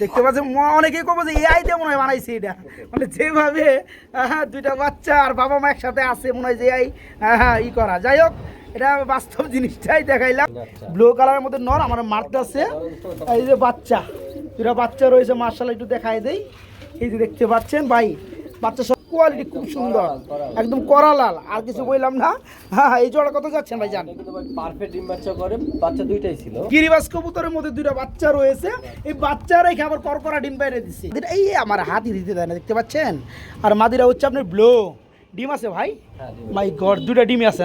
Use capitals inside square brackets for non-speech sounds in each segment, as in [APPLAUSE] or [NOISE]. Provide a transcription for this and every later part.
দেখতে পাচ্ছেন অনেকেই কবে যে এআই দিয়ে মনে হয় বানাইছে এটা। মানে যেভাবে দুইটা বাচ্চা আর বাবা মা একসাথে আছে মনে হয় যে এআই হ্যাঁ ই করা। যাই হোক এটা বাস্তব [LAUGHS] জিনিসটাই দেখাইলাম। আচ্ছা। ব্লু কালারের মধ্যে নর আমার মারতে আছে। এই যে বাচ্চা দুটা বাচ্চা রয়েছে মার্শাল একটু দেখাই দেই। এই যে দেখতে পাচ্ছেন ভাই বাচ্চা কোয়ালিটি খুব সুন্দর। একদম করা লাল আর কিছু বললাম না। হ্যাঁ হ্যাঁ, এই জোড়া কত যাচ্ছেন ভাই জান পারফেক্ট ডিম বাচ্চা করে বাচ্চা দুইটাই ছিল। গিরিবাস কবুতরের মধ্যে দুইটা বাচ্চা রয়েছে। এই বাচ্চারাই খাবার করকরা ডিম বাইরে দিচ্ছে এটা এই আমার হাতি দিতে দেয় না দেখতে পাচ্ছেন? আর মাদিরা হচ্ছে আপনার ব্লো ডিম আছে ভাই? মাই গড দুটা ডিমই আছে।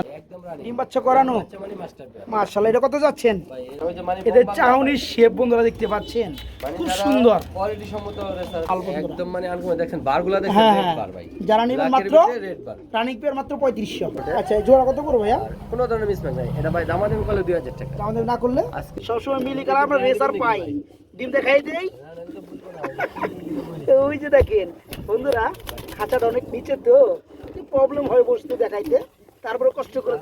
ডিম বাচ্চা করানো? মানে মার্শাল এটা কত যাচ্ছেন? মানে এদের চাউনির শেপ বন্ধুরা দেখতে পাচ্ছেন। খুব সুন্দর। কোয়ালিটি সম্মত। একদম মানে আনকমন দেখেন বারগুলা দেখেন হ্যাঁ রেড হ্যাঁ। বার ভাই। যারা নেবেন মাত্র রেড পেয়ার মাত্র পঁয়ত্রিশশো। আচ্ছা জোড়া কত করব ভাইয়া? কোনো ধরনের মিসম্যাচ নাই। এটা ভাই দামাদামি করলে 2000 টাকা। না করলে? আজকে। সবসময় মিলি কালার আমরা রেসার পাই। ডিম দেখাই দেই। ওই যে দেখেন বন্ধুরা খাঁচাটা অনেক নিচে তো। প্রবলেম হয় বস্তু দেখাইতে। তারপরে কষ্ট করে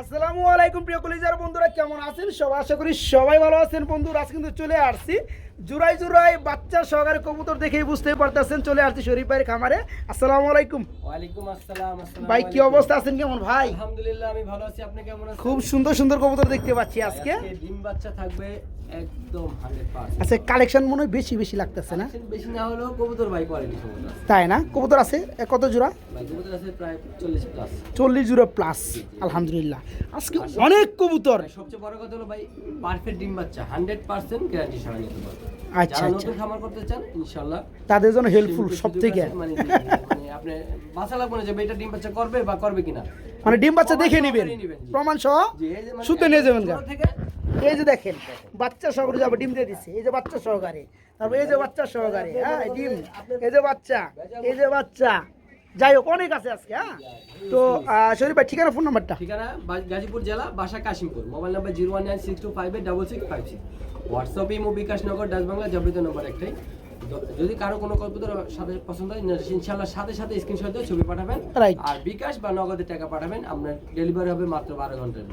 আসসালামু আলাইকুম প্রিয় কলিজার বন্ধুরা, কেমন আছেন? সবাই আশা করি সবাই ভালো আছেন। বন্ধুরা, আজ কিন্তু চলে আসছি জুরাই জুরাই বাচ্চা সহকারে কবুতর দেখেই বুঝতেই পারতেছেন চলে আসছি শরীফ ভাইয়ের খামারে। আসসালামু আলাইকুম। ওয়ালাইকুম আসসালাম আসসালামু ভাই কি অবস্থা আছেন কেমন? ভাই? আলহামদুলিল্লাহ আমি ভালো আছি। আপনি কেমন আছেন? খুব সুন্দর সুন্দর কবুতর দেখতে পাচ্ছি আজকে ডিম বাচ্চা থাকবে একদম 100% আচ্ছা কালেকশন মনে হয় বেশি বেশি লাগতেছে না? বেশি না হলেও কবুতর ভাই কোয়ালিটি আছে। তাই না? কবুতর আছে কত জোড়া? ভাই কবুতর আছে প্রায় 40 প্লাস চল্লিশ জোড়া প্লাস আলহামদুলিল্লাহ। আজকে অনেক কবুতর। সবচেয়ে বড় কথা হলো ভাই পারফেক্ট ডিম বাচ্চা 100% গ্যারান্টি সহ নিতে পারবে। আচ্ছা, আচ্ছা। নতুন খামার করতে চান ইনশাআল্লাহ। তাদের জন্য হেল্পফুল সুযোগ সব থেকে আছে, মানে মানে আপনি বাসা লাগবে না যে এটা ডিম বাচ্চা করবে বা করবে কিনা। মানে ডিম বাচ্চা দেখে নেবেন প্রমাণ সহ মানে নিয়ে যাবেন এই যে দেখেন বাচ্চা সহকারে যাবে ডিম দিয়ে দিচ্ছে এই যে বাচ্চা সহকারে। তারপর এই যে বাচ্চা সহকারে হ্যাঁ ডিম এই যে বাচ্চা এই যে বাচ্চা। যাই হোক অনেক আছে আজকে হ্যাঁ। তো শরীফ ভাই ঠিকানা ফোন নাম্বারটা ঠিকানা গাজীপুর জেলা বাসা Kashimpur. Mobile number zero one nine six two five eight double six five six. WhatsApp imo bKash Nagad Dutch Bangla যাবতীয় নম্বর একটাই। যদি কারও কোনো কম্পিউটার সাথে পছন্দ হয় ইনশাল্লাহ সাথে সাথে স্ক্রিনশট দিয়ে ছবি পাঠাবেন। আর বিকাশ বা নগদে টাকা পাঠাবেন আপনার ডেলিভারি হবে মাত্র বারো ঘণ্টার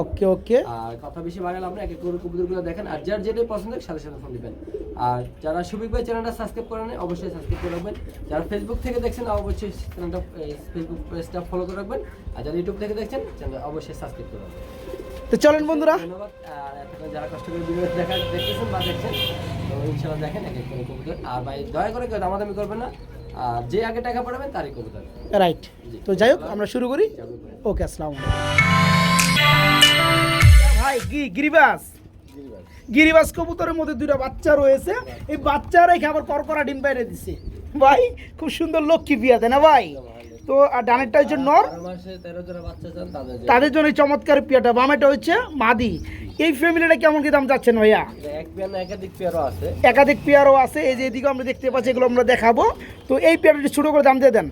ওকে ওকে আর কথা বেশি বাড়ালে আপনি এক এক করে কবুতরগুলো দেখেন। আর যার যেটাই পছন্দ হয় সাথে সাথে ফোন দিবেন। আর যারা সুবিক ভাই চ্যানেলটা সাবস্ক্রাইব করে নেয় অবশ্যই সাবস্ক্রাইব করে রাখবেন। যারা ফেসবুক থেকে দেখছেন অবশ্যই চ্যানেলটা ফেসবুক পেজটা ফলো করে রাখবেন। আর যারা ইউটিউব থেকে দেখছেন চ্যানেলটা অবশ্যই সাবস্ক্রাইব করে রাখবেন। তো চলেন বন্ধুরা। ধন্যবাদ। যারা কষ্ট করে ভিডিও দেখা দেখতেছেন বা দেখছেন তো ইনশাল্লাহ দেখেন এক এক করে কবুতর। আর ভাই দয়া করে কেউ দামাদামি করবেন না। আর যে আগে টাকা পাঠাবেন তারই কবুতর। রাইট তো যাই হোক আমরা শুরু করি। ওকে আসসালাম ভাই কি গিরিবাস? গিরিবাস। কবুতরের মধ্যে দুইটা বাচ্চা রয়েছে। এই বাচ্চারাই খাবার করকরা ডিম বাইরে দিছে। ভাই খুব সুন্দর লক্ষ্মী বিয়া দেয় না ভাই? তো আর ডানেরটা হচ্ছে নর। তাদের জন্য। চমৎকার পিয়াটা বামেটা হচ্ছে মাদি। এই ফ্যামিলিটা কেমন কি দাম যাচ্ছেন ভাইয়া? একাধিক পেয়ারও আছে। একাধিক পেয়ারও আছে। এই যে এদিকে আমরা দেখতে পাচ্ছি এগুলো আমরা দেখাবো। তো এই পেয়ারটা ছোটো করে দাম দিয়ে দেন।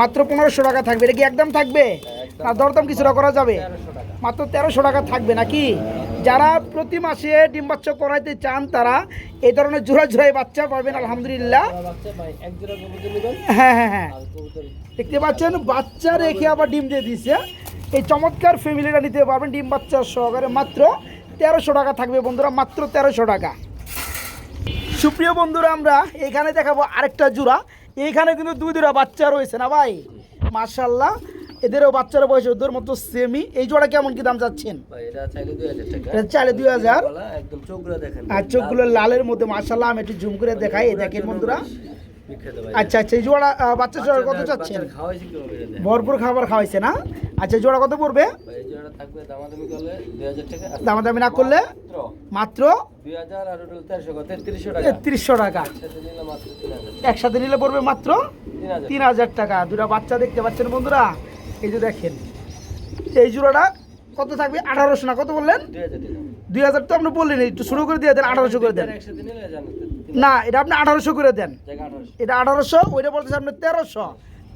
মাত্র পনেরোশো টাকা। থাকবে। এটা কি একদম থাকবে? একদম। না দরদাম কিছুটা করা যাবে? মাত্র তেরোশো টাকা থাকবে নাকি? যারা প্রতি মাসে ডিম বাচ্চা করাইতে চান তারা এই ধরনের জোড়া জোড়াই বাচ্চা পাবেন আলহামদুলিল্লাহ। হ্যাঁ হ্যাঁ হ্যাঁ। দেখতে পাচ্ছেন বাচ্চা রেখে আবার ডিম দিয়ে দিচ্ছে এই চমৎকার ফ্যামিলিটা নিতে পারবেন ডিম বাচ্চা সহকারে। মাত্র তেরোশো টাকা থাকবে বন্ধুরা মাত্র তেরোশো টাকা। সুপ্রিয় বন্ধুরা আমরা এখানে দেখাবো আরেকটা জোড়া এইখানে কিন্তু দুই দুটা বাচ্চা রয়েছে না ভাই? মার্শাল্লাহ এদেরও বাচ্চার বয়স ওদের মতো সেমি এই জোড়া কেমন কি দাম চাচ্ছেন? চাইলে দুই হাজার আর চোখগুলো লালের মধ্যে মার্শাল্লাহ আমি একটু জুম করে দেখাই। দেখেন বন্ধুরা আচ্ছা আচ্ছা এই জোড়া বাচ্চা জোড়া কত চাচ্ছেন। ভরপুর খাবার খাওয়াইছে না? আচ্ছা জোড়া কত পড়বে? দামাদামি না করলে? মাত্র তেত্রিশশো টাকা। একসাথে নিলে পড়বে মাত্র? তিন হাজার। টাকা। দুটা বাচ্চা দেখতে পাচ্ছেন বন্ধুরা। এই যে দেখেন এই জোড়াটা কত থাকবে? আঠারোশো না কত বললেন? দুই হাজার তো আপনি বললেন একটু শুরু করে দিয়ে দেন আঠারোশো করে দেন। না এটা আপনি আঠারোশো করে দেন। এটা আঠারোশো ওইটা বলতেছে আপনি তেরোশো।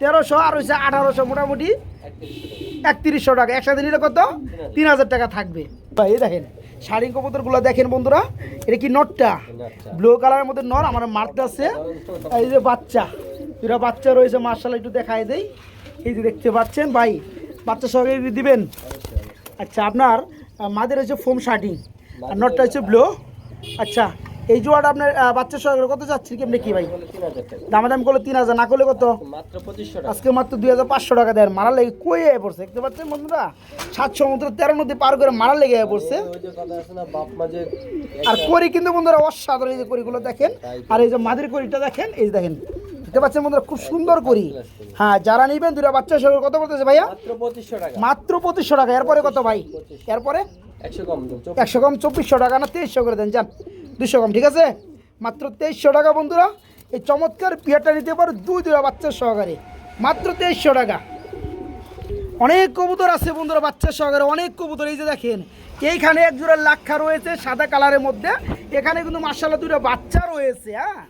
তেরোশো আর হচ্ছে আঠারোশো মোটামুটি একত্রিশশো টাকা। একসাথে নিলে কত? তিন হাজার টাকা থাকবে। ভাই এই দেখেন শাড়ি কবুতরগুলো দেখেন বন্ধুরা এটা কি নটটা? ব্লু কালারের মধ্যে নর আমার মারতে আছে। এই যে বাচ্চা দুটা বাচ্চা রয়েছে মার্শাল একটু দেখাই দেই। এই যে দেখতে পাচ্ছেন ভাই বাচ্চা সহকারে দিবেন। আচ্ছা আপনার মাদের হচ্ছে ফোম শার্টিং আর নটটা হচ্ছে ব্লো। আচ্ছা এই জোয়াটা আপনার বাচ্চা সহকারে কত যাচ্ছে? কি ভাই বলে তিন দামাদাম করলে তিন হাজার, না করলে কত? আজকে মাত্র দুই হাজার পাঁচশো টাকা দেয় মারা লেগে কই আয় পড়ছে? দেখতে পাচ্ছেন বন্ধুরা? সাত সমুদ্র তেরো নদী পার করে মারা লেগে আয় পড়ছে। আর করি কিন্তু বন্ধুরা, অসাধারণ এই যে করিগুলো দেখেন। আর এই যে মাদের করিটা দেখেন, এই দেখেন। দেখতে পাচ্ছেন বন্ধুরা, খুব সুন্দর করি। হ্যাঁ যারা নিবেন দুটা বাচ্চা সঙ্গে কত বলতেছে ভাইয়া? মাত্র পঁচিশশো টাকা। এরপরে কত ভাই? এরপরে? একশো কম, চব্বিশশো টাকা না, তেইশশো করে দেন, যান। দুশো গ্রাম, ঠিক আছে? মাত্র তেইশশো টাকা বন্ধুরা। এই চমৎকার পিয়ারটা নিতে পারো দুই দুটা বাচ্চার সহকারে। মাত্র তেইশশো টাকা। অনেক কবুতর আছে বন্ধুরা বাচ্চার সহকারে, অনেক কবুতর। এই যে দেখেন, এইখানে এক জোড়া লাক্ষা রয়েছে সাদা কালারের মধ্যে। এখানে কিন্তু মার্শাল্লাহ দুটো বাচ্চা রয়েছে হ্যাঁ?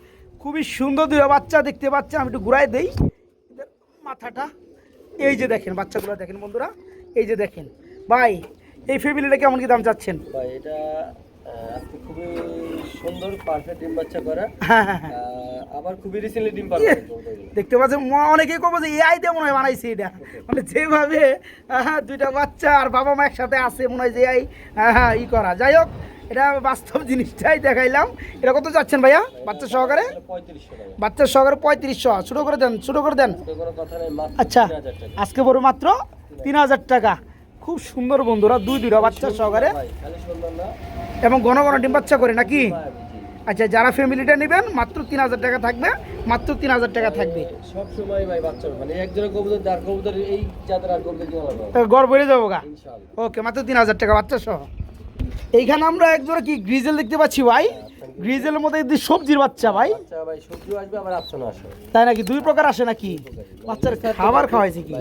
খুবই সুন্দর দুটো বাচ্চা দেখতে পাচ্ছেন আমি একটু ঘুরাই দেই। মাথাটা, এই যে দেখেন, বাচ্চাগুলো দেখেন বন্ধুরা। এই যে দেখেন, ভাই, এই ফ্যামিলিটা কেমন কি দাম চাচ্ছেন? এটা আজকে খুবই সুন্দর পারফেক্ট ডিম বাচ্চা করা। হ্যাঁ হ্যাঁ হ্যাঁ। আবার খুবই রিসেন্টলি ডিম পারবে দেখতে পাচ্ছেন অনেকেই কব যে এআই দিয়ে মনে হয় বানাইছে এটা। মানে যেভাবে দুইটা বাচ্চা আর বাবা মা একসাথে আছে মনে হয় যে এআই ই করা। যাই হোক এটা বাস্তব জিনিসটাই দেখাইলাম। এটা কত যাচ্ছেন ভাইয়া? বাচ্চা সহকারে? বাচ্চা সহকারে পঁয়ত্রিশশো। ছোটো করে দেন ছোটো করে দেন। আচ্ছা আজকে বড় মাত্র তিন হাজার টাকা। খুব সুন্দর বন্ধুরা দুই দুইটা বাচ্চা সহকারে। এবং ঘন ঘন ডিম বাচ্চা করে নাকি? আচ্ছা যারা ফ্যামিলিটা নেবেন মাত্র তিন হাজার টাকা থাকবে মাত্র তিন হাজার টাকা থাকবে। সব সময় ভাই বাচ্চা মানে এক কবুতর আর কবুতর এই জাতের আর কবুতর কিনা গড় বেড়ে যাব গা? ওকে মাত্র তিন হাজার টাকা বাচ্চা সহ। এইখানে আমরা একজোড়া কি গ্রিজেল দেখতে পাচ্ছি ভাই? গ্রিজেলের মধ্যে যদি সবজির বাচ্চা ভাই? ভাই সবজি আসবে আবার আপশন আসবে। তাই নাকি? দুই প্রকার আসে নাকি? বাচ্চার খাবার খাওয়াইছে কি?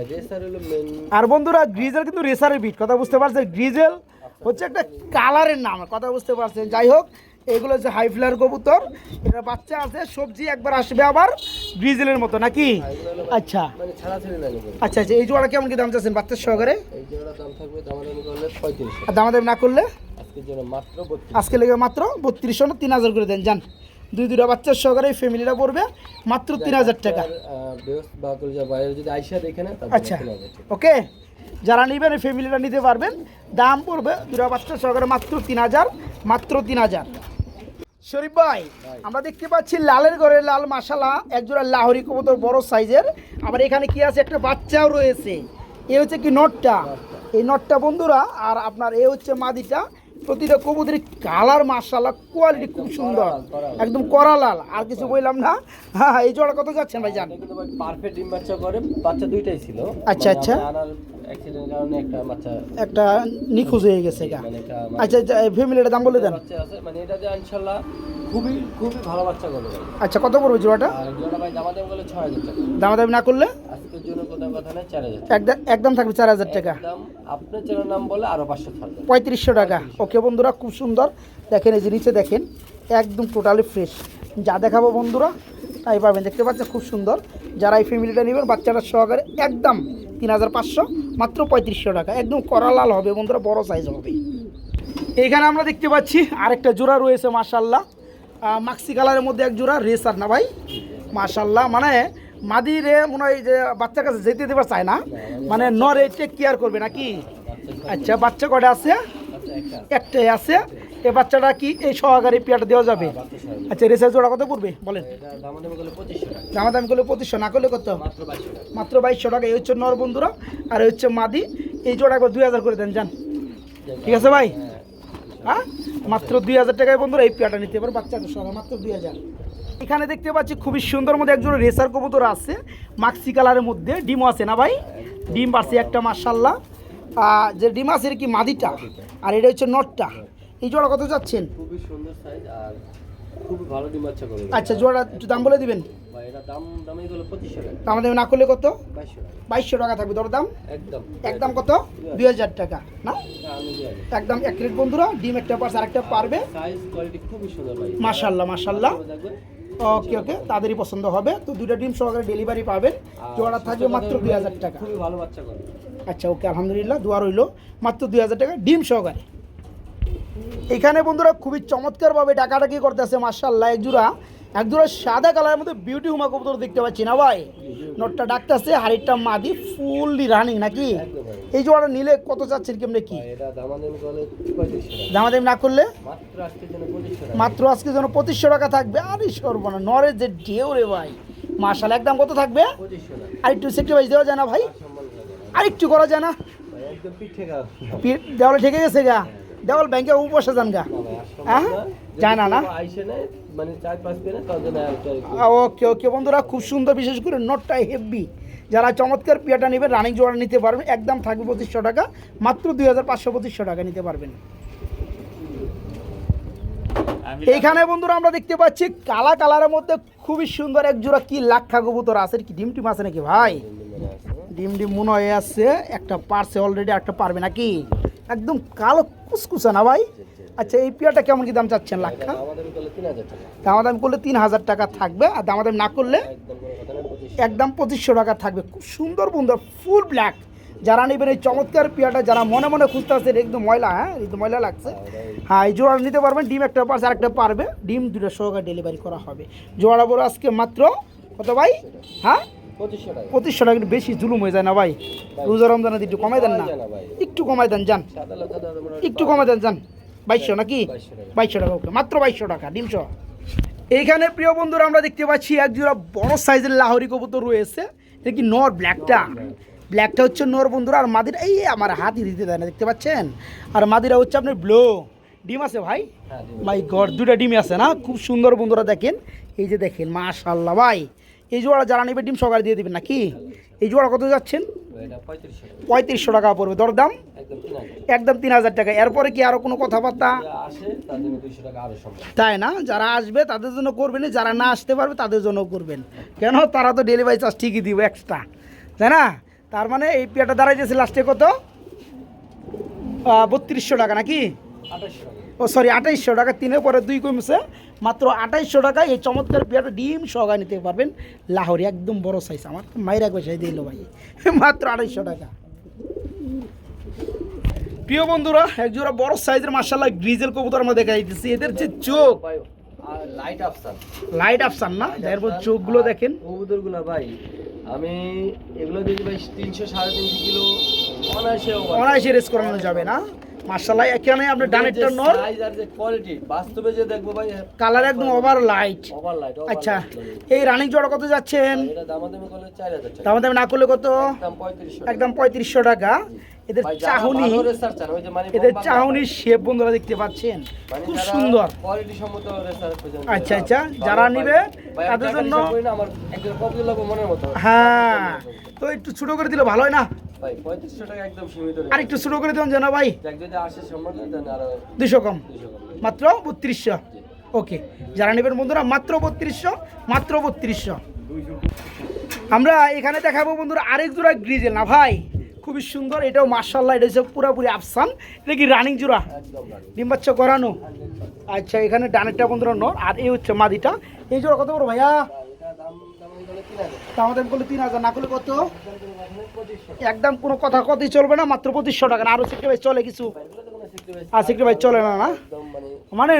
আর বন্ধুরা গ্রিজেল কিন্তু রেসারের বিট কথা বুঝতে পারছেন? গ্রিজেল হচ্ছে একটা কালারের নাম কথা বুঝতে পারছেন? যাই হোক এগুলো হচ্ছে হাই ফ্লার কবুতর। এটা বাচ্চা আছে সবজি একবার আসবে আবার গ্রিজেলের মতো নাকি? আচ্ছা। মানে আচ্ছা আচ্ছা এই জোড়া কেমন কি দাম চাচ্ছেন বাচ্চার সহকারে? দাম থাকবে দামাদাম না করলে? আজকের জন্য মাত্র আজকে লেগে মাত্র বত্রিশশো না তিন হাজার করে দেন যান। দুই দুটা বাচ্চার সহকারে ফ্যামিলিটা পড়বে মাত্র তিন হাজার টাকা। আচ্ছা। ওকে। যারা নেবেন এই ফ্যামিলিটা নিতে পারবেন। দাম পড়বে দুটা বাচ্চার সহকারে মাত্র তিন হাজার মাত্র তিন হাজার। শরীফ ভাই আমরা দেখতে পাচ্ছি লালের ঘরে লাল মাসালা একজোড়া লাহরি কবুতর বড় সাইজের। আবার এখানে কি আছে? একটা বাচ্চাও রয়েছে। এ হচ্ছে কি নটটা। এই নটটা বন্ধুরা আর আপনার এ হচ্ছে মাদিটা। প্রতিটা কবুতরের কালার মাসালা কোয়ালিটি খুব সুন্দর। একদম কড়া লাল আর কিছু বললাম না। হ্যাঁ হ্যাঁ এই জোড়া কত যাচ্ছেন ভাই জান পারফেক্ট ডিম বাচ্চা করে বাচ্চা দুইটাই ছিল। আচ্ছা, মানে আচ্ছা। কারণে একটা বাচ্চা একটা নিখোঁজ হয়ে গেছে মানে একটা আচ্ছা ফ্যামিলিটা দাম বলে দেন। মানে এটা যে ইনশাল্লাহ খুবই খুবই ভালো বাচ্চা করে আচ্ছা কত পড়বে জোড়াটা? জোড়া ভাই দামা দাম গেলে ছয় হাজার টাকা। দামাদামি না করলে? একদম একদম থাকবে চার হাজার টাকা। আপনার চ্যানেল নাম বলে আরও পাঁচশো পঁয়ত্রিশশো টাকা। ওকে বন্ধুরা খুব সুন্দর। দেখেন এই যে নিচে দেখেন একদম টোটালি ফ্রেশ যা দেখাবো বন্ধুরা তাই পাবেন। দেখতে পাচ্ছেন খুব সুন্দর। যারা এই ফ্যামিলিটা নেবেন বাচ্চাটা সহকারে একদম তিন হাজার পাঁচশো মাত্র পঁয়ত্রিশশো টাকা। একদম কড়া লাল হবে বন্ধুরা বড় সাইজ হবে। এইখানে আমরা দেখতে পাচ্ছি আরেকটা জোড়া রয়েছে মার্শাল্লাহ মাক্সি কালারের মধ্যে এক জোড়া রেসার না ভাই? মার্শাল্লাহ মানে মাদি রে মনে হয় যে বাচ্চার কাছে যেতে দেবার চায় না। মানে নরে টেক কেয়ার করবে নাকি? আচ্ছা বাচ্চা কটা আছে? একটাই আছে। এই বাচ্চাটা কি এই সহকারী পেয়ারটা দেওয়া যাবে? আচ্ছা রেসার জোড়া কত পড়বে? বলেন। দামা দামি করলে পঁচিশশো, না করলে কত? মাত্র বাইশশো টাকা। এই হচ্ছে নর বন্ধুরা, আর এই হচ্ছে মাদি। এই জোড়া একবার দুই হাজার করে দেন, যান। ঠিক আছে ভাই? হ্যাঁ? মাত্র দুই হাজার টাকায় বন্ধুরা এই পেয়াটা নিতে পারো বাচ্চাদের সহ মাত্র দুই হাজার। এখানে দেখতে পাচ্ছি খুবই সুন্দর মধ্যে একজন রেসার কবুতর আছে মাক্সি কালারের মধ্যে। ডিম আছে না ভাই? ডিম পারছে একটা মার্শাল্লাহ যে ডিম আছে কি মাদিটা? আর এটা হচ্ছে নটটা। এই জোড়া কত যাচ্ছেন খুবই সুন্দর সাইজ আর খুবই ভালো ডিম বাচ্চা করে। আচ্ছা জোড়া দাম বলে দিবেন? আমাদের না করলে কত? বাইশশো টাকা। থাকবে। দর দাম? একদম। কত? দুই হাজার। টাকা না। একদম এক প্লেট বন্ধুরা ডিম একটা পার্স আরেকটা পারবে। মাশাল্লাহ মাশাল্লাহ। ওকে ওকে তাদেরই পছন্দ হবে। তো দুইটা ডিম সহকারে ডেলিভারি পাবেন। জোড়া থাকবে মাত্র দুই হাজার টাকা। খুবই ভালো বাচ্চা আচ্ছা ওকে আলহামদুলিল্লাহ দোয়া রইল। মাত্র দুই হাজার টাকা ডিম সহকারে। এখানে বন্ধুরা খুবই চমৎকারভাবে ডাকাডাকি করতেছে মার্শাল্লাহ এক জোড়া। এক জোড়া সাদা কালারের মধ্যে বিউটি হুমা কবুতর দেখতে পাচ্ছি না ভাই? নটটা ডাকতেছে হাড়িটা মাদি ফুললি রানিং নাকি? এই জোড়াটা নিলে কত চাচ্ছেন কেমনে কি? দামাদামি না করলে? মাত্র আজকে যেন পঁচিশশো টাকা। থাকবে। আরে সর্বনা নরের যে ঢেউ রে ভাই। মার্শাল একদম কত থাকবে? আর একটু সেক্রিফাইস দেওয়া যায় না ভাই? সম্মান করা আর একটু করা যায় না? দেওয়ালে ঠেকে গেছে গা? দেওয়াল ব্যাংকে উপসে যান গা। হ্যাঁ? যায় না, মানে ওকে ওকে বন্ধুরা খুব সুন্দর বিশেষ করে নোটটা হেভি যারা চমৎকার পিয়াটা নেবেন রানিং জোড়া নিতে পারবেন একদম থাকবে পঁচিশশো টাকা মাত্র দুই হাজার পাঁচশো পঁচিশশো টাকা নিতে পারবেন। এইখানে বন্ধুরা আমরা দেখতে পাচ্ছি কালা কালারের মধ্যে খুবই সুন্দর এক জোড়া কি লাক্ষা কবুতর আছে কি ডিম টিম আছে নাকি ভাই? আছে? ডিম ডিম মনে হয়ে আসছে একটা পারছে অলরেডি একটা পারবে নাকি? একদম কালো কুসকুসা না ভাই? আচ্ছা এই পিয়াটা কেমন কি দাম চাচ্ছেন লাক্ষা দামাদামি করলে তিন হাজার টাকা। থাকবে আর দামাদামি না করলে একদম পঁচিশশো টাকা থাকবে। খুব সুন্দর বন্ধু ফুল ব্ল্যাক যারা নেবেন এই চমৎকার পিয়াটা যারা মনে মনে খুঁজতে আসছে একদম ময়লা হ্যাঁ? একদম ময়লা লাগছে। হ্যাঁ এই জোড়া নিতে পারবেন ডিম একটা পারছে আরেকটা পারবে। ডিম দুটো সহকারে ডেলিভারি করা হবে। জোড়া বড় আজকে মাত্র কত ভাই? হ্যাঁ? পঁচিশশো টাকা। একটু বেশি জুলুম হয়ে যায় না ভাই। রোজা রমজানে একটু কমাই দেন না। ভাই। একটু কমাই দেন যান। একটু কমাই দেন যান। বাইশশো নাকি? বাইশশো টাকা। ওকে। মাত্র বাইশশো টাকা ডিমশো। এইখানে প্রিয় বন্ধুরা আমরা দেখতে পাচ্ছি এক জোড়া বড় সাইজের লাহরি কবুতর রয়েছে। এটা কি নর ব্ল্যাকটা? ব্ল্যাকটা হচ্ছে নর বন্ধুরা আর মাদিরা এই আমার হাতই দিতে দেয় না দেখতে পাচ্ছেন? আর মাদিরা হচ্ছে আপনার ব্লো। ডিম আছে ভাই। মাই গড দুটা ডিম আছে না? খুব সুন্দর বন্ধুরা দেখেন। এই যে দেখেন মাশাল্লাহ ভাই। এই জোড়া যারা নেবে, ডিম সকালে দিয়ে দেবেন নাকি? এই জোড়া কত যাচ্ছেন? পঁয়ত্রিশশো টাকা পড়বে, দরদাম? একদম তিন হাজার টাকা। এরপরে কি আরও কোনো কথাবার্তা? তাই না? যারা আসবে, তাদের জন্য করবেন, যারা না আসতে পারবে, তাদের জন্য করবেন। কেন? তারা তো ডেলিভারি চার্জ ঠিকই দিব এক্সট্রা তাই না? তার মানে এই পেয়াটা দাঁড়াইতেছে লাস্টে কত? বত্রিশশো টাকা নাকি? ও সরি আঠাইশশো টাকা। তিনের পরে দুই কমছে। মাত্র আঠাইশশো টাকায় এই চমৎকার পেয়ারটা ডিম সহকারে নিতে পারবেন। লাহোরি একদম বড় সাইজ আমার তো মাইরা গোসাই দিল ভাই। [LAUGHS] মাত্র আড়াইশো টাকা। প্রিয় বন্ধুরা একজোড়া বড় সাইজের মার্শাল্লাহ গ্রিজেল কবুতর আমরা দেখা যাইতেছি এদের যে চোখ ভাই লাইট আফসান লাইট আফসান না? এরপর চোখগুলো দেখেন। কবুতরগুলা ভাই আমি এগুলো দেখি ভাই তিনশো সাড়ে তিনশো কিলো অনায়াসে অনায়াসে রেস করানো যাবে না। মার্শাল্লাহ এখানে আপনার ডানেরটা নর। size আর যে কোয়ালিটি বাস্তবে যে দেখব ভাই কালার একদম ওভার লাইট ওভার লাইট আচ্ছা এই রানিং জোড়া কত যাচ্ছেন? এটা করলে টাকা। তার মধ্যে না করলে কত? একদম পঁয়ত্রিশশো একদম পঁয়ত্রিশশো টাকা। এদের চাহনি এদের চাহনির শেপ বন্ধুরা দেখতে পাচ্ছেন। খুব সুন্দর। কোয়ালিটি সম্মত আচ্ছা, আচ্ছা, যারা নিবে তাদের জন্য- আমার একজন কপি মনের মতো। হ্যাঁ তো একটু ছোট করে দিলে ভালো হয় না? ভাই পঁয়ত্রিশশো টাকা একদম সীমিত আর একটু ছোট করে দেবেন যেন ভাই। যদি সম্মান দেন আরও কম। কম। মাত্র বত্রিশশো? ওকে যারা নেবেন বন্ধুরা মাত্র বত্রিশশো মাত্র বত্রিশশো। আমরা এখানে দেখাবো বন্ধুরা আরেক জোড়া গ্রিজেল। না ভাই খুবই সুন্দর এটাও মার্শাল্লাহ এটা হচ্ছে পুরোপুরি আফসান। এটা কি রানিং জোড়া? একদম ভালো ডিম বাচ্চা করানো আচ্ছা এখানে ডানেরটা বন্ধুরা নর আর এই হচ্ছে মাদিটা। এই জোড়া কত বড় ভাইয়া? দাম দাম করলে তিন হাজার না করলে কত? একদম কোনো কথা চলবে না, মাত্র টাকা না। ভাই চলে আর চলে না না? মানে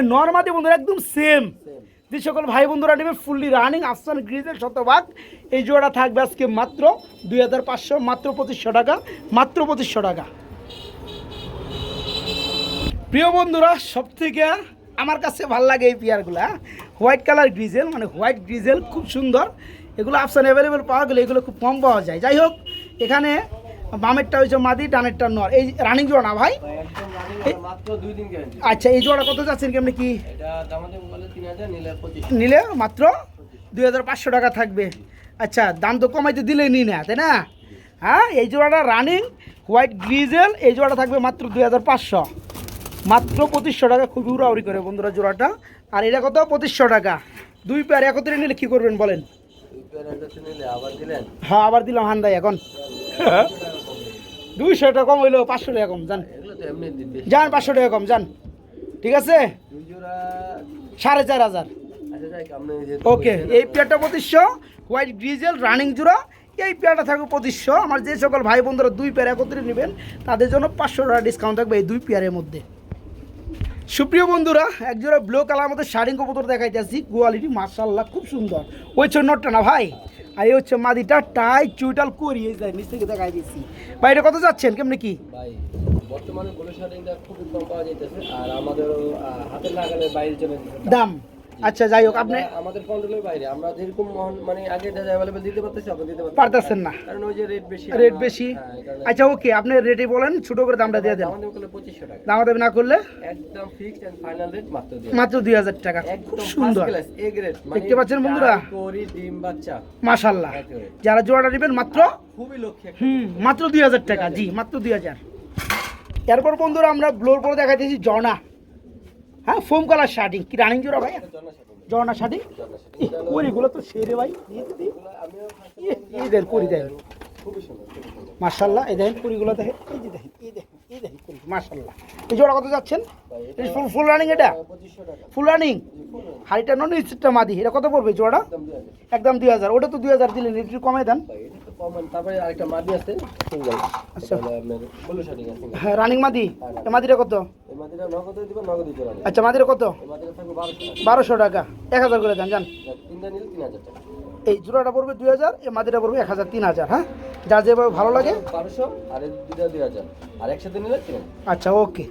বন্ধুরা, একদম সেম যে সকল ভাই বন্ধুরা রানিং এই থাকবে মাত্র দুই হাজার পাঁচশো, মাত্র টাকা মাত্র টাকা। প্রিয় বন্ধুরা সব থেকে আমার কাছে ভালো লাগে এই পেয়ারগুলা হোয়াইট কালার গ্রিজেল মানে হোয়াইট গ্রিজেল খুব সুন্দর। এগুলো আফসান অ্যাভেলেবেল পাওয়া গেলে এগুলো খুব কম পাওয়া যায়। যাই হোক এখানে বামেরটা হয়েছে মাদি ডানেরটা নর। এই রানিং জোড়া না ভাই? আচ্ছা এই জোড়া কত যাচ্ছেন কেমনি কি? নিলে মাত্র দুই হাজার পাঁচশো টাকা থাকবে। আচ্ছা দাম তো কমাইতে দিলেই নি না তাই না? হ্যাঁ এই জোড়াটা রানিং হোয়াইট গ্রিজেল এই জোড়াটা থাকবে মাত্র দুই হাজার পাঁচশো। মাত্র পঁচিশশো টাকা খুবই উড়াউড়ি করে বন্ধুরা জোড়াটা। আর এটা কত? পঁচিশশো টাকা। দুই পেয়ার একত্রে নিলে কী করবেন বলেন? হ্যাঁ আবার দিলাম হান্দাই এখন। দুইশো টাকা কম হইল পাঁচশো টাকা কম দিবে যান পাঁচশো টাকা কম যান ঠিক আছে? সাড়ে চার হাজার। ওকে, এই পেয়ারটা পঁচিশশো, হোয়াইট গ্রিজেল, রানিং জোড়া। এই পেয়ারটা থাকবে পঁচিশশো। আমার যে সকল ভাই বন্ধুরা দুই পেয়ার একত্রে নেবেন, তাদের জন্য পাঁচশো টাকা ডিসকাউন্ট থাকবে এই দুই পেয়ারের মধ্যে। সুপ্রিয় বন্ধুরা একজোড়া ব্লু কালার মধ্যে শাড়ি কবুতর দেখাইতেছি কোয়ালিটি মার্শাল্লাহ খুব সুন্দর। ওই নটটা না ভাই? আর এই হচ্ছে মাদিটা টাই চুইটাল করিয়ে যায় নিচ থেকে দেখাই দিচ্ছি ভাই এটা কত যাচ্ছেন? কেমনি কি? ভাই বর্তমানে শাড়িটা খুবই কম পাওয়া যাইতেছে আর আমাদের হাতে লাগালে বাইরে চলে দাম? আচ্ছা যাই হোক আপনি আমাদের কন্ট্রোলের বাইরে। আমরা যেরকম মানে আগে যা অ্যাভেলেবল দিতে পারতেছি আপনি দিতে পারতেছি পারতেছেন না। কারণ ওই যে রেট বেশি। রেট বেশি। হ্যাঁ, আচ্ছা ওকে আপনি রেটে বলেন ছোট করে দামটা দিয়ে দেন। আমাদের করলে পঁচিশশো টাকা। দাম দাবি না করলে? একদম ফিক্সড এন্ড ফাইনাল রেট মাত্র দিয়ে মাত্র দুই হাজার টাকা। খুব সুন্দর। এ গ্রেড দেখতে পাচ্ছেন বন্ধুরা? করি ডিম বাচ্চা। মাশাল্লাহ যারা জোড়াটা নেবেন মাত্র খুবই লক্ষ্যে হুম মাত্র দুই হাজার টাকা। জি মাত্র দুই হাজার। এরপর বন্ধুরা আমরা ব্লোর করে দেখাইতেছি জর্না। হ্যাঁ ফোম কালার শার্টিং। কি রানিং জোড়া ভাই জর্না শার্টিং? ওইগুলো তো সেরে ভাই এই- দেন করি দেন মার্শাল্লাহ এই দেখেন কুড়িগুলো দেখেন। এই যে দেখেন এই দেখেন এই দেখেন মার্শাল্লাহ এই জোড়া কত যাচ্ছেন? ফুল ফুল রানিং এটা? Full running? হাড়িটা নন স্টিটটা মাদি এটা কত পড়বে জোড়া একদম দুই হাজার। ওটা তো দুই হাজার দিলেন একটু কমাই দেন। তারপরে আরেকটা মাদি আছে সিঙ্গেল আচ্ছা। হ্যাঁ রানিং মাদি মাদিটা কত? এই আচ্ছা মাদিটা কত? এই বারোশো টাকা। এক হাজার করে দেন এই জোড়াটা পড়বে দুই হাজার এ মাদিটা পড়বে এক হাজার তিন হাজার হ্যাঁ? যা যেভাবে ভালো লাগে। বারোশো আর দুই হাজার। আর একসাথে নিলে আচ্ছা ওকে।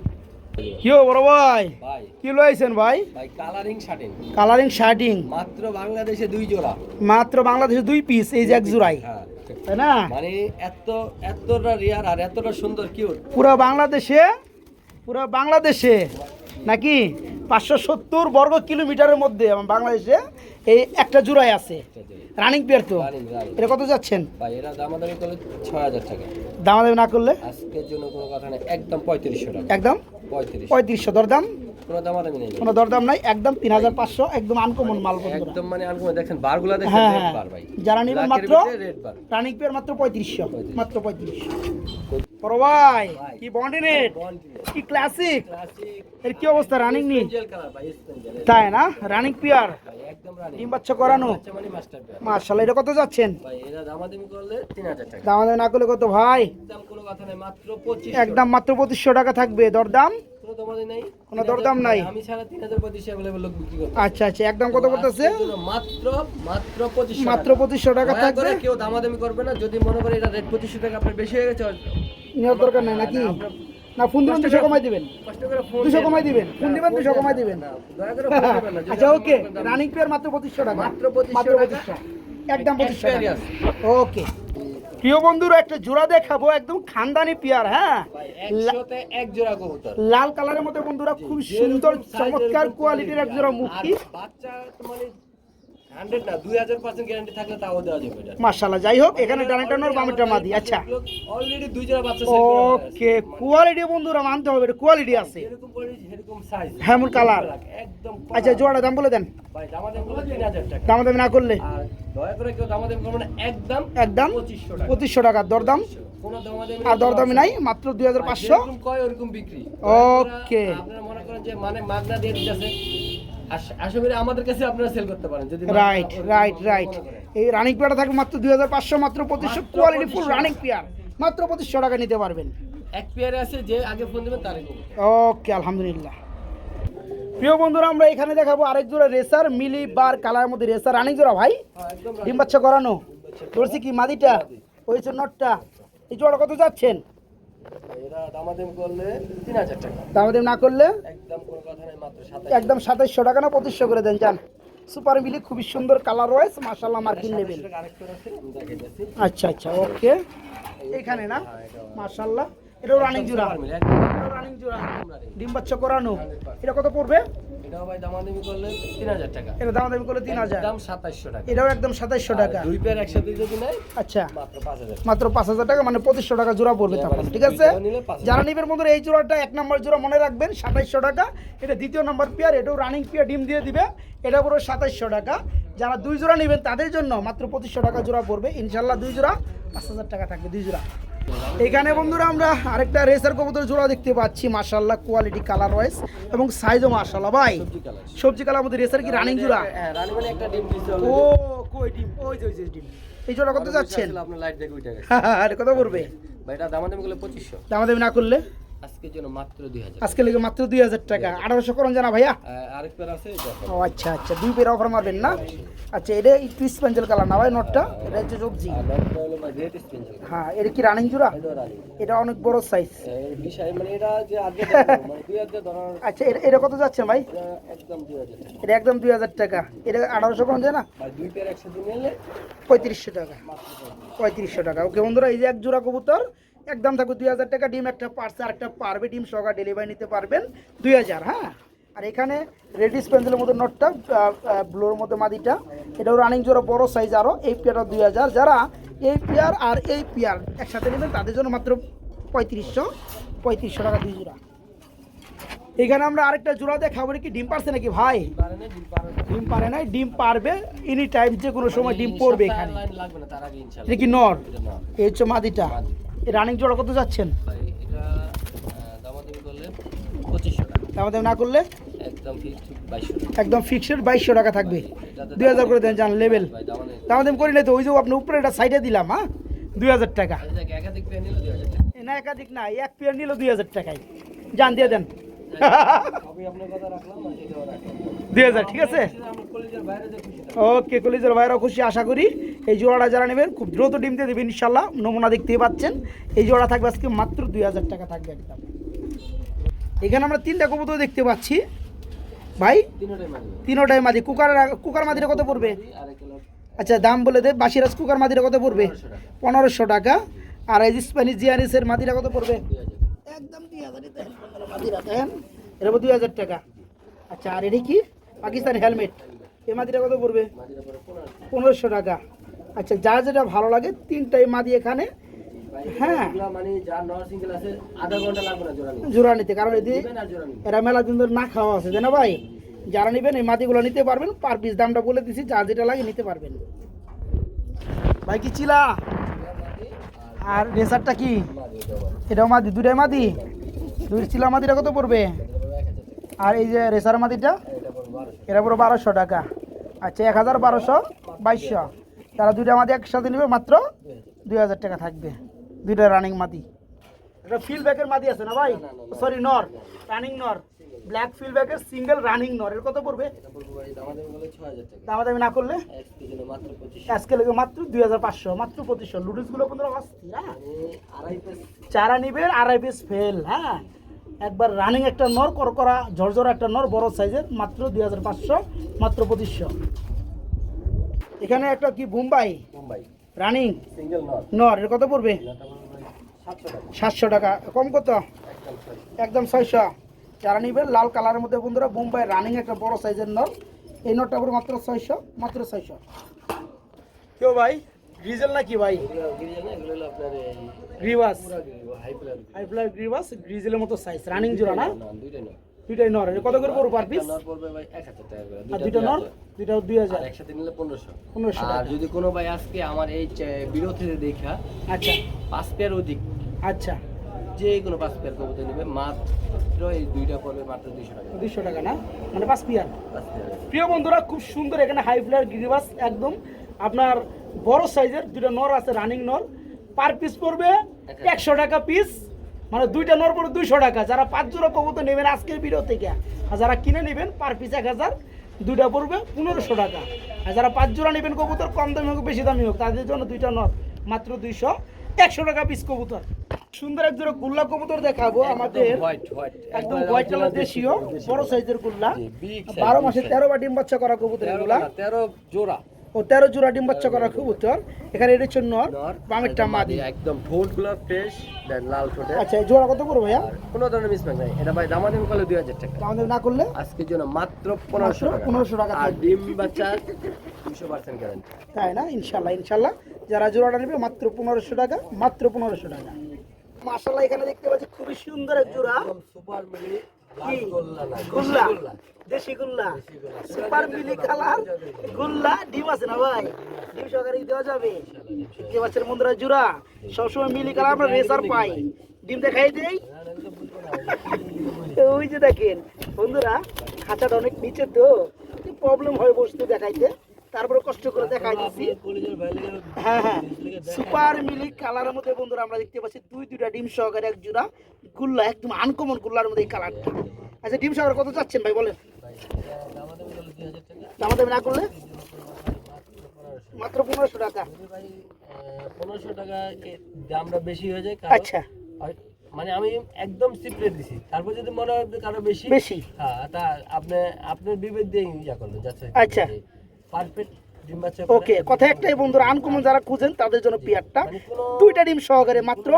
কি হো বড় ভাই? ভাই। কি লইছেন ভাই? ভাই কালারিং শার্টিং কালারিং শার্টিং মাত্র বাংলাদেশে দুই জোড়া। মাত্র বাংলাদেশে দুই পিস এই যে এক জোড়াই হ্যাঁ। তাই না? মানে এত এতটা রিয়ার আর এতটা সুন্দর কিউট পুরো বাংলাদেশে পুরো বাংলাদেশে নাকি পাঁচশো সত্তর বর্গ কিলোমিটারের মধ্যে বাংলাদেশে এই একটা জুড়াই আছে। রানিং পেয়ার তো? এটা কত যাচ্ছেন? দামাদামি করলে ছয় হাজার টাকা। দামাদামি না করলে? আজকের জন্য কোনো কথা নেই একদম পঁয়ত্রিশশো টাকা। একদম? পঁয়ত্রিশশো দর দরদাম? কোনো দামাদামি নেই। কোনো দরদাম নাই একদম তিন হাজার পাঁচশো একদম আনকমন মাল একদম মানে আনকমে দেখেন বারগুলা দেখেন হ্যাঁ, হ্যাঁ। ভাই। যারা নেবেন মাত্র রানিং পেয়ার মাত্র পঁয়ত্রিশশো। মাত্র পঁয়ত্রিশশো। বড় ভাই ভাই। কি বন্ডিনেট কি ক্লাসিক এর কি অবস্থা রানিং নি তাই না? রানিং পেয়ার ডিম বাচ্চা করানো। বাচ্চা মানে মার্শাল এটা কত যাচ্ছেন? দামাদামি না করলে কত ভাই? একদম মাত্র পঁচিশশো টাকা থাকবে দরদাম। কোনো নাই? কোনো দরদাম নাই? আমি ছাড়া তিন হাজার লোক বিক্রি করতে আচ্ছা আচ্ছা একদম কত করতেছে মাত্র মাত্র পঁচিশ মাত্র পঁচিশশো টাকা থাকবে? কেউ দামাদামি করবে না। যদি মনে করে এটা রেট পঁচিশশো টাকা আপনার বেশি হয়ে গেছে নেওয়ার দরকার নাই নাকি? না ফোন দিবেন দুশো কমাই দিবেন। কষ্ট করে ফোন দুশো কমাই দিবেন ফোন দিবেন দুশো কমাই দিবেন। দয়া করে ফোন দিবেন না। যদি আচ্ছা ওকে রানিং পেয়ার মাত্র পঁচিশশো টাকা। মাত্র মাত্র পঁচিশশো। একদম পঁচিশশো টাকা। ওকে। প্রিয় বন্ধুরা একটা জোড়া দেখাবো একদম খানদানি পেয়ার হ্যাঁ? এক জোড়া কবুতর। লাল কালারের মধ্যে বন্ধুরা খুব সুন্দর চমৎকার কোয়ালিটির এক জোড়া মুক্তি বাচ্চা মানে মার্শাল্লাহ যাই হোক এখানে ডানেরটা নোর মাদি আচ্ছা। অলরেডি দুই জোড়া বাচ্চা সেল করা হয়ে ওকে কোয়ালিটি বন্ধুরা মানতে হবে কোয়ালিটি আছে। এরকম কোয়ালিটি এরকম সাইজ হ্যামুর কালার। আচ্ছা জোড়াটা দাম বলে দেন। ভাই দামাদামগুলো 3000 টাকা। দামাদামি না করলে? আর দয়া করে কেউ দামাদাম করবে না একদম একদম 2500 টাকা। পঁচিশশো টাকা দরদাম? আর দরদামি নাই মাত্র দুই হাজার পাঁচশো? ওকে। আপনারা মনে করেন যে মানে মাগনা দিয়ে দিতেছে আশ- করি আমাদের কাছে আপনারা সেল করতে পারেন যদি রাইট রাইট রাইট এই রানিং পেয়ারটা থাকবে মাত্র দুই হাজার পাঁচশো মাত্র পঁচিশশো কোয়ালিটি ফুল রানিং পেয়ার মাত্র পঁচিশশো টাকা নিতে পারবেন। এক পেয়ারে আছে যে আগে ফোন দেবেন তারই ওকে আলহামদুলিল্লাহ। প্রিয় বন্ধুরা আমরা এখানে দেখাবো আরেক জোড়া রেসার মিলি বার কালার মধ্যে রেসার রানিং জোড়া ভাই। হ্যাঁ, ডিম বাচ্চা করানো। ধরছি কি মাদিটা? হয়েছে নটটা। এই জোড়া কত যাচ্ছেন? দামাদাম না করলে একদম সাতাইশশো টাকা না পঁচিশশো করে দেন যান সুপার মিলি খুবই সুন্দর কালার রয়েছে মাসাল্লাহ মার্কিন লেভেল আচ্ছা আচ্ছা ওকে। এখানে না? এটাও রানিং জোড়া। মিল, একদম। এটাও রানিং জোড়া। ডিম বাচ্চা করানো। এটা কত পড়বে? এটাও ভাই দামাদামি করলে তিন হাজার টাকা। এটা দাম দামি করে দাম সাতাশশো টাকা। এটাও একদম সাতাইশশো টাকা। দুই পেয়ার একসাথে যদি নেয় আচ্ছা। মাত্র টাকা। মানে টাকা জোড়া পড়বে তারপর ঠিক আছে। যারা নিবেন বন্ধুরা এই জোড়াটা এক নম্বর জোড়া মনে রাখবেন সাতাইশশো টাকা। এটা দ্বিতীয় নাম্বার পেয়ার এটাও রানিং পেয়ার ডিম দিয়ে দিবে। এটা পুরো সাতাইশশো টাকা। যারা দুই জোড়া নেবেন তাদের জন্য মাত্র পঁচিশশো টাকা জোড়া পড়বে। ইনশাল্লাহ দুই জোড়া পাঁচ হাজার টাকা থাকবে দুই জোড়া। এখানে বন্ধুরা আমরা আরেকটা রেসার কবুতর জোড়া দেখতে পাচ্ছি মাশাল্লাহ কোয়ালিটি কালার ওয়াইজ এবং সাইজও মাশাল্লাহ ভাই সবজি কালার মধ্যে রেসার কি রানিং জোড়া? হ্যাঁ রানি মানে ও কই ডিম? ওই যে ওই ডিম। এই জোড়া কত যাচ্ছেন? আপনার লাইট দেখে উঠে গেছে। আরে কত পড়বে? ভাই এটা দামাদামি করলে পঁচিশশো। দামাদামি না করলে? আজকের জন্য মাত্র দুই হাজার আজকে লেগে মাত্র দুই হাজার টাকা। আঠারোশো করুন জানা ভাইয়া? আরেক পেয়ার আছে ও আচ্ছা আচ্ছা দুই পের অফার মারবেন না? আচ্ছা এটা একটু স্পেঞ্জেল কালার না ভাই নটটা? এটা হচ্ছে সবজি হ্যাঁ এটা কি রানিং জোড়া? এটা অনেক বড় সাইজ মানে এটা যে আগে [LAUGHS] মানে আচ্ছা এটা এটা কত যাচ্ছে ভাই? এটা একদম দুই হাজার টাকা। এটা একদম দুই হাজার টাকা। এটা আঠারোশো করুন যায় না দুই পেয়ার একসাথে নিলে পঁয়ত্রিশশো টাকা। মাত্র পড়বে। পঁয়ত্রিশশো টাকা। ওকে বন্ধুরা এই যে এক জোড়া কবুতর একদম থাকবে দুই হাজার টাকা ডিম একটা পার্সে আরেকটা পারবে ডিম সহকার ডেলিভারি নিতে পারবেন দুই হাজার হ্যাঁ? আর এখানে রেডিস পেন্সিলের মতো নটটা ব্লোর মতো মাদিটা এটাও রানিং জোড়া বড় সাইজ আরও এই পেয়ারটা দুই হাজার। যারা এই পেয়ার আর এই পেয়ার একসাথে নেবেন তাদের জন্য মাত্র পঁয়ত্রিশশো পঁয়ত্রিশশো টাকা দুই জোড়া। এখানে আমরা আরেকটা জোড়া দেখাবো কি ডিম পারছে নাকি ভাই? ডিম পারে না। ডিম নাই। ডিম পারবে এনি টাইম যে কোনো সময় ডিম পড়বে এখানে। এটা কি নর এই হচ্ছে মাদিটা। রানিং জোড়া কত যাচ্ছেন? দামাদামি না করলে? একদম ফিক্সড বাইশশো টাকা। থাকবে। দুই হাজার করে দেন জান লেভেল দামাদামি করি নাই তো ওই যে আপনি উপরে একটা সাইডে দিলাম হ্যাঁ? দুই হাজার টাকা। আচ্ছা, দুই হাজার টাকা। না একাধিক না এক পেয়ার নিল দুই হাজার টাকায়। জান দিয়ে দেন। আপনার কথা রাখলাম। দুই হাজার ঠিক আছে? ওকে কলেজের ভাইরাও খুশি আশা করি। এই জোড়াটা যারা নেবেন খুব দ্রুত ডিম দিয়ে দেবেন ইনশাল্লাহ নমুনা দেখতেই পাচ্ছেন। এই জোড়া থাকবে আজকে মাত্র দুই হাজার টাকা থাকবে একদম। এখানে আমরা তিনটা কবুতর দেখতে পাচ্ছি। ভাই তিনোটাই মাদি। কুকার কুকার মাদিটা কত পড়বে? আচ্ছা দাম বলে দে। বাসিরাজ কুকার মাদিটা কত পড়বে? পনেরোশো টাকা। আর এই স্প্যানিশ জিয়ানিসের মাদিটা কত পড়বে? একদম দুই হাজারই দেন মাদিরা দেন। এটা দুই হাজার টাকা। আচ্ছা আর এটা কি? পাকিস্তানি হেলমেট এই মাদিটা কত পড়বে? পনেরোশো টাকা। আচ্ছা যা যেটা ভালো লাগে তিনটাই মাদি এখানে। হ্যাঁ। মানে জোড়া নিতে। কারণ এদি এরা মেলা দিন ধরে না খাওয়া আছে তাই না ভাই? যারা নেবেন এই মাটিগুলো নিতে পারবেন পার পিস দামটা বলে দিছি যা যেটা লাগে নিতে পারবেন। ভাই কি চিলা? আর রেসারটা কি? এটাও মাদি দুটাই মাদি? দুই চিলা মাদিটা কত পড়বে? আর এই যে রেসার মাদিটা? এটা পুরো বারোশো টাকা। আচ্ছা এক হাজার বারোশো, বাইশশো। তারা দুইটা মাদি একসাথে নেবে, মাত্র দুই হাজার টাকা থাকবে। দুইটা রানিং মাদি। এটা ফিল ব্যাকের মাদি আছে না ভাই। সরি নর। রানিং নর। ব্ল্যাক ফিল ব্যাকের সিঙ্গেল রানিং নর। এর কত পড়বে? টাকা দামাদামি না করলে? আজকে লেগে মাত্র দুই হাজার পাঁচশো, মাত্র পঁচিশশো। লুডুসগুলো পনেরো অস্থির হ্যাঁ? চারা নিবে, আড়াই পিস ফেল হ্যাঁ? একবার রানিং একটা নর করকরা ঝরঝরা একটা নর বড় সাইজের মাত্র দুই হাজার পাঁচশো মাত্র পঁচিশশো। এখানে একটা কি মুম্বাই মুম্বাই রানিং সিঙ্গেল নর। এর কত পড়বে? সাতশো টাকা। কম কত? একদম ছয় ছয়শো। যারা নিবে লাল কালারের মধ্যে বন্ধুরা মুম্বাই রানিং একটা বড় সাইজের নর। এই নটটা পড়বে মাত্র ছয়শো মাত্র ছয়শো। কেউ ভাই? গ্রিজেল ভাই? না এগুলো হলো আপনার এই গ্রিভাস গ্রিভাস গ্রিজেলের মতো সাইজ রানিং জোড়া না? দুইটাই নর কত করে পড়বে পার পিস পড়বে ভাই টাকা করে আর দুইটা নর? দুইটা দুই হাজার। আর একসাথে নিলে পনেরোশো। পনেরোশো আর যদি কোনো ভাই আজকে আমার এই বিরতিতে দেখা আচ্ছা। পাঁচ পেয়ার অধিক। আচ্ছা। যে কোনো পাঁচ পেয়ার কবুতর নেবে মাত্র এই দুইটা পড়বে মাত্র দুইশো টাকা। দুইশো টাকা না? মানে পাঁচ পিয়ার। পাঁচ পেয়ার। প্রিয় বন্ধুরা খুব সুন্দর এখানে হাই ফ্লার গিরিবাস একদম আপনার বড় সাইজের দুটো নর আছে রানিং নর। পার পিস পড়বে একশো টাকা পিস মানে দুইটা নর পড়বে দুইশো টাকা। যারা পাঁচ জোড়া কবুতর নেবেন আজকের ভিডিও থেকে আর যারা কিনে নেবেন পার পিস এক হাজার দুইটা পড়বে পনেরোশো টাকা। আর যারা পাঁচ জোড়া নেবেন কবুতর কম দামি হোক বেশি দামি হোক তাদের জন্য দুইটা নর মাত্র দুইশো একশো টাকা পিস কবুতর। সুন্দর এক জোড়া গুল্লা কবুতর দেখাবো আমাদের। একদম হোয়াইট কালার দেশীয় বড় সাইজের গুল্লা বারো মাসে তেরো বা ডিম বাচ্চা করা কবুতর তেরো এগুলা। তেরো জোড়া। ও তেরো জোড়া ডিম বাচ্চা করা কবুতর এখানে এটা হচ্ছে নর বামেরটা মাদি একদম ঠোঁটগুলো ফ্রেশ দেন লাল ঠোঁটে। আচ্ছা জোড়া কত করব ভাইয়া? কোনো ধরনের মিসম্যাচ নাই। এটা ভাই দামাদাম করলে দুই হাজার টাকা। আমাদের না করলে? আজকের জন্য মাত্র পনেরোশো টাকা। 1500 টাকা আর। ডিম বাচ্চা দুশো পার্সেন্ট গ্যারান্টি তাই না? ইনশাল্লাহ ইনশাল্লাহ। যারা জোড়াটা নেবে মাত্র পনেরোশো টাকা মাত্র পনেরোশো টাকা। মাসাল্লাহ এখানে দেখতে পাচ্ছি খুবই সুন্দর এক জোড়া। সুপার মিলি? গোল্লা দেশি গুল্লা। সুপার মিলি কালার গুল্লা ডিম আছে না ভাই? ডিম সহকারে দেওয়া যাবে? পাচ্ছেন বন্ধুরা সবসময় মিলি কালার আমরা রেসার পাই। ডিম দেখাই দেই। [LAUGHS] ওই যে দেখেন বন্ধুরা খাঁচাটা অনেক নিচে তো প্রবলেম হয় বস্তু দেখাইতে। তারপরে কষ্ট করে দেখাই দিচ্ছি হ্যাঁ হ্যাঁ। সুপার মিলি কালারের মধ্যে বন্ধুরা আমরা দেখতে পাচ্ছি দুই দুইটা ডিম সহকারে এক জোড়া। গুল্লা একদম আনকমন গুল্লার মধ্যে এই কালারটা। আচ্ছা ডিম সহকারে কত যাচ্ছেন ভাই বলেন? দামা দামি না করলে? মাত্র পনেরোশো টাকা। পনেরোশো টাকা দামটা বেশি হয়ে যায় আচ্ছা। মানে আমি একদম সিপ্রেট দিছি। তারপর যদি মনে হয় কারও বেশি বেশি। হ্যাঁ তা আপনি আপনার বিবেক দিয়ে ইয়া করবেন যাচ্ছে আচ্ছা। পারফেক্ট ওকে কথা একটাই বন্ধুরা আনকমন যারা খুঁজেন তাদের জন্য পেয়ারটা। মানে দুইটা ডিম সহকারে মাত্র।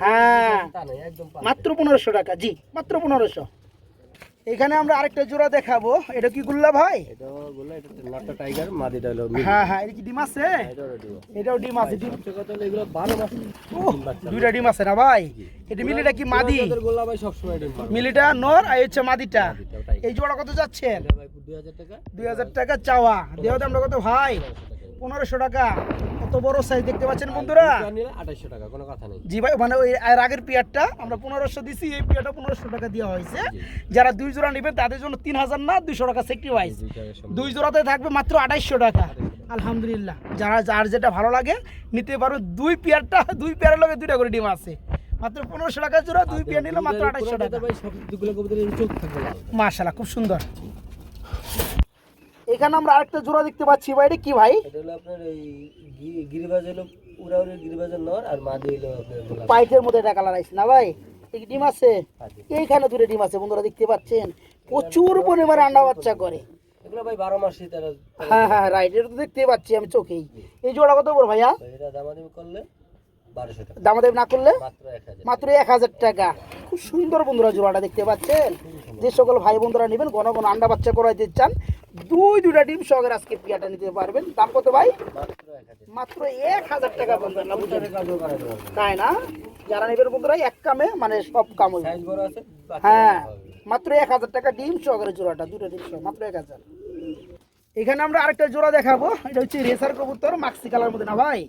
হ্যাঁ। মাত্র পনেরোশো টাকা জি মাত্র পনেরোশো। এখানে আমরা আরেকটা জোড়া দেখাবো। এটা কি গুল্লা ভাই? এটা বললে এটা নটটা টাইগার মাদিটা হ্যাঁ হ্যাঁ এটা কি ডিম আছে? ডিম। এটাও ডিম আছে ডিম। দুইটা ডিম আছে না ভাই? এটা মিলিটা কি মাদি? মিলিটা নর আর হচ্ছে মাদিটা এই জোড়া কত যাচ্ছেন? দুই হাজার টাকা। চাওয়া। দেহ দামটা কত ভাই? পনেরোশো টাকা। কত বড় সাইজ দেখতে পাচ্ছেন বন্ধুরা? দুটো টাকা কোনো কথা নেই। জি ভাই মানে ওই এর আগের পিয়ারটা আমরা পনেরোশো দিছি এই পিয়ারটা পনেরোশো টাকা দেওয়া হয়েছে। যারা দুই জোড়া নেবেন তাদের জন্য তিন হাজার না দুইশো টাকা সেক্রিফাইস দুই দুই জোড়াতে থাকবে মাত্র আঠাইশশো টাকা। আলহামদুলিল্লাহ। যারা যার যেটা ভালো লাগে নিতে পারো দুই পেয়ারটা দুই পেয়ারের লগে দুইটা করে ডিম আছে। মাত্র পনেরোশো টাকা জোড়া দুই পেয়ার নিলে মাত্র টাকা। মাশাল্লাহ খুব সুন্দর। এখানে আমরা আরেকটা জোড়া দেখতে পাচ্ছি ভাই এটা কি ভাই? এটা হলো আপনার এই গিরিবাজ হলো উড়াউড়ি গিরিবাজের নর আর মাদি হলো আপনার পাইটের মধ্যে এটা কালার না ভাই? এই ডিম আছে? এইখানে দুটো ডিম আছে বন্ধুরা দেখতে পাচ্ছেন? প্রচুর পরিমাণে আন্ডা বাচ্চা করে। এগুলো ভাই বারো মাসই তারা হ্যাঁ হ্যাঁ রাইট এটা তো দেখতে পাচ্ছি আমি চোখেই। এই জোড়া কত বড় ভাইয়া? ভাই এটা দামাদামি করলে দামাদামি না করলে? মাত্র এক হাজার টাকা। খুব সুন্দর বন্ধুরা জোড়াটা দেখতে পাচ্ছেন। যে সকল ভাই বন্ধুরা নেবেন ঘন ঘন আন্ডা বাচ্চা করাইতে চান দুই দুটা ডিম সহকারে আজকে পিয়াটা নিতে পারবেন। দাম কত ভাই? মাত্র এক হাজার টাকা। বন্ধুরা তাই না? যারা নেবেন বন্ধুরা এক কামে মানে সব কাম হ্যাঁ মাত্র এক হাজার টাকা ডিম সহকারে জোড়াটা দুটো ডিম সহ মাত্র এক হাজার। এখানে আমরা আরেকটা জোড়া দেখাবো। এটা হচ্ছে রেসার কবুতর মাক্সি কালার মধ্যে না ভাই?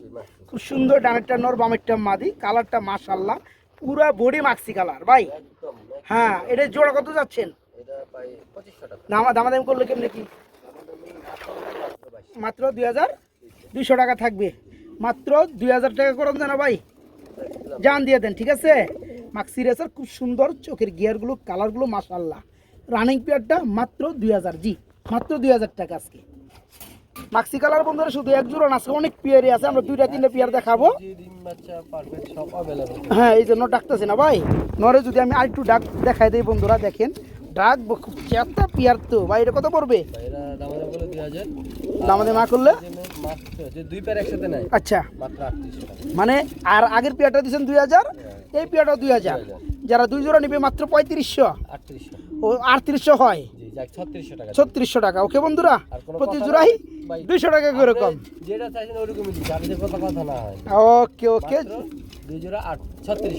খুব সুন্দর ডানেরটা নর বামেরটা মাদি। কালারটা মাশাল্লাহ পুরা বডি মাক্সি কালার ভাই। হ্যাঁ এটা জোড়া কত যাচ্ছেন? দামা দামাদামি করলে কেমনি কি? মাত্র দুই হাজার দুইশো টাকা থাকবে। মাত্র দুই হাজার টাকা করুন না ভাই। জান দিয়ে দেন ঠিক আছে? মাক্সি রেসার খুব সুন্দর চোখের গিয়ারগুলো কালারগুলো মাশাল্লাহ রানিং পেয়ারটা মাত্র দুই হাজার জি। মাত্র দুই হাজার টাকা আজকে। মাক্সি কালার বন্ধুরা, শুধু এক জোড়া আজকে অনেক পেয়ারই আছে। আমরা দুইটা, তিনটা পেয়ার দেখাবো। হ্যাঁ এই জন্য ডাকতেছে না ভাই? নরে যদি আমি আরেকটু ডাক দেখাই দিই বন্ধুরা, দেখেন। ডাক খুব চেষ্টা পিয়ার তো। ভাই, এটা কত পড়বে? এরা দামাদামি করলে? প্যার আচ্ছা। মানে আর আগের পেয়ারটা দিয়েছেন দুই হাজার, এই পেয়ারটাও দুই হাজার। যারা দুই জোড়া নিবে মাত্র পঁয়ত্রিশশো। আটত্রিশশো ও আটত্রিশশো হয়। ছত্রিশশো টাকা। ওকে বন্ধুরা প্রতি জোড়াই দুইশো টাকা করে কম। ওকে ওকে।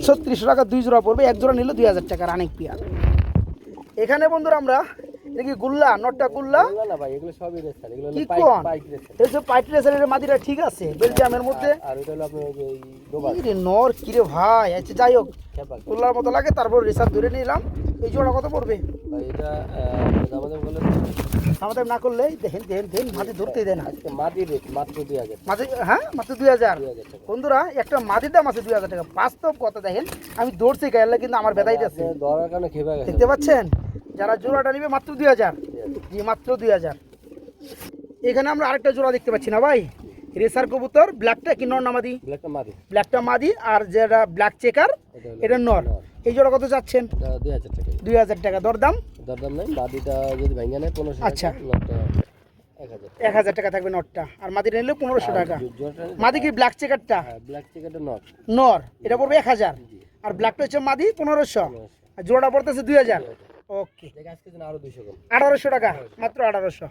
ছত্রিশশো। টাকা দুই জোড়া পড়বে এক জোড়া নিলে দুই হাজার টাকার অনেক পেয়ার এখানে বন্ধুরা আমরা দেখি গুল্লা নটটা গুল্লা? না ভাই এগুলো সবই রেসার এগুলো কি কোন? এই যে পাইট রেসারের মাদিরা ঠিক আছে বেলজিয়ামের মধ্যে। আর ওটা হলো আপনার ওই নর কিরে ভাই আচ্ছা যাই হোক গুল্লার মতো লাগে তারপর রেসার ধরে নিলাম। এই জোড়া কত পড়বে? এটা দামাদাম করলে আমাদের না করলে দেখেন দেখেন দেখেন মাটি ধরতেই দেয় না। আজকে মাটি রেট মাত্র দুই হাজার মাঝে হ্যাঁ মাত্র দুই হাজার। বন্ধুরা একটা মাটির দাম আছে দুই হাজার টাকা। বাস্তব কথা দেখেন আমি দৌড়ছি গায়ে কিন্তু আমার বেদাই যাচ্ছে। আপনি দরার কারণে খেপে গেছে। দেখতে পাচ্ছেন? যারা জোড়াটা নিবে মাত্র দুই হাজার। জি মাত্র দুই হাজার। এখানে আমরা আরেকটা জোড়া দেখতে পাচ্ছি না ভাই? রেসার কবুতর ব্ল্যাকটা কি নর নামাদি ব্ল্যাকটা মাটি ব্ল্যাকটা মাদি আর যেটা ব্ল্যাক চেকার এটা নর। এই জোড়া কত যাচ্ছেন এটা দুই হাজার টাকা। দুই হাজার টাকা। দরদাম? দরদাম নাই মাটিটা যদি ভেঙে নেয় পনেরোশো আচ্ছা। এক হাজার টাকা। থাকবে নটটা আর মাদিটা নিলে পনেরোশো টাকা। মাদি কি ব্ল্যাক চেকারটা ব্ল্যাক নট নর। এটা পড়বে এক হাজার। আর ব্ল্যাকটা হচ্ছে মাদি পনেরোশো। আর জোড়াটা পড়তেছে দুই হাজার। ওকে আঠারোশো টাকা। মাত্র আঠারোশো।